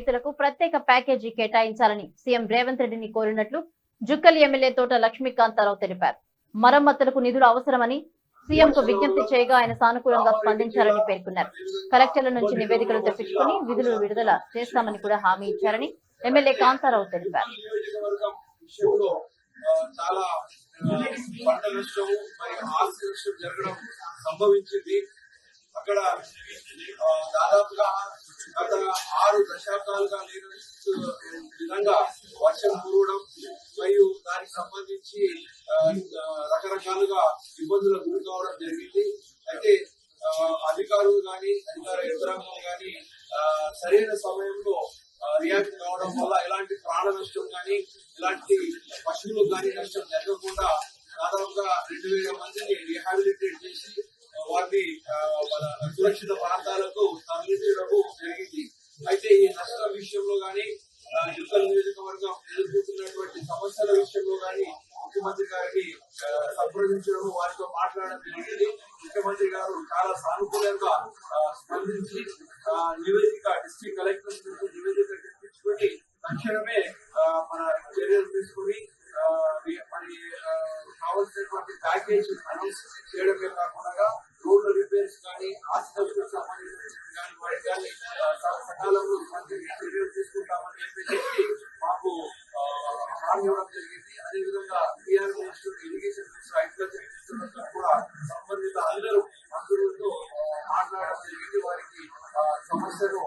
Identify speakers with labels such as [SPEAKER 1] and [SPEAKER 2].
[SPEAKER 1] రైతులకు ప్రత్యేక ప్యాకేజీ కేటాయించాలని సీఎం రేవంత్ రెడ్డిని కోరినట్లు జుక్కలి ఎమ్మెల్యే తోట లక్ష్మీకాంతారావు తెలిపారు. మరమ్మతులకు నిధులు అవసరమని సీఎం కు విజ్ఞప్తి చేయగా ఆయన సానుకూలంగా స్పందించారని పేర్కొన్నారు. కలెక్టర్ల నుంచి నివేదికలు తెప్పించుకుని విధులు విడుదల చేస్తామని కూడా హామీ ఇచ్చారని ఎమ్మెల్యే కాంతారావు తెలిపారు.
[SPEAKER 2] చాలా పంట నష్టం మరియు ఆస్తి నష్టం జరగడం సంభవించింది అక్కడ దాదాపుగా గత ఆరు దశాబ్దాలుగా లేని విధంగా వర్షం కురవడం మరియు దానికి సంబంధించి రకరకాలుగా ఇబ్బందులకు గురి కావడం జరిగింది. అయితే ఆ, అధికారులు కానీ అధికార యంత్రాంగం కానీ సరైన సమయంలో రియాక్ట్ కావడం వల్ల ఎలాంటి ప్రాణ నష్టం కానీ ఇలాంటి పశువులకు కానీ నష్టం జరగకుండా దాదాపుగా రెండు వేల మందిని మన సురక్షిత ప్రాంతాలకు తరలించడం జరిగింది. అయితే ఈ నష్టం విషయంలో కానీ యుద్ధ నియోజకవర్గం ఎదుర్కొంటున్నటువంటి సమస్యల విషయంలో కానీ ముఖ్యమంత్రి గారిని సంప్రదించడం వారితో మాట్లాడడం జరిగింది. ముఖ్యమంత్రి గారు చాలా సానుకూలంగా స్పందించి నివేదిక డిస్టిక్ కలెక్టర్ నివేదిక తెప్పించుకొని తక్షణమే మన చర్యలు తీసుకుని మరి కావలసినటువంటి ప్యాకేజ్ అనౌన్స్ చేయడమే కాకుండా కానీ సంబంధించిన కానీ సకాలంలో మంచి తీసుకుంటామని మాకు హామీ ఇవ్వడం జరిగింది. అదేవిధంగా BR minister irrigation minister agriculture minister కూడా సంబంధిత అందరూ మంత్రులతో మాట్లాడడం జరిగింది. వారికి సమస్యను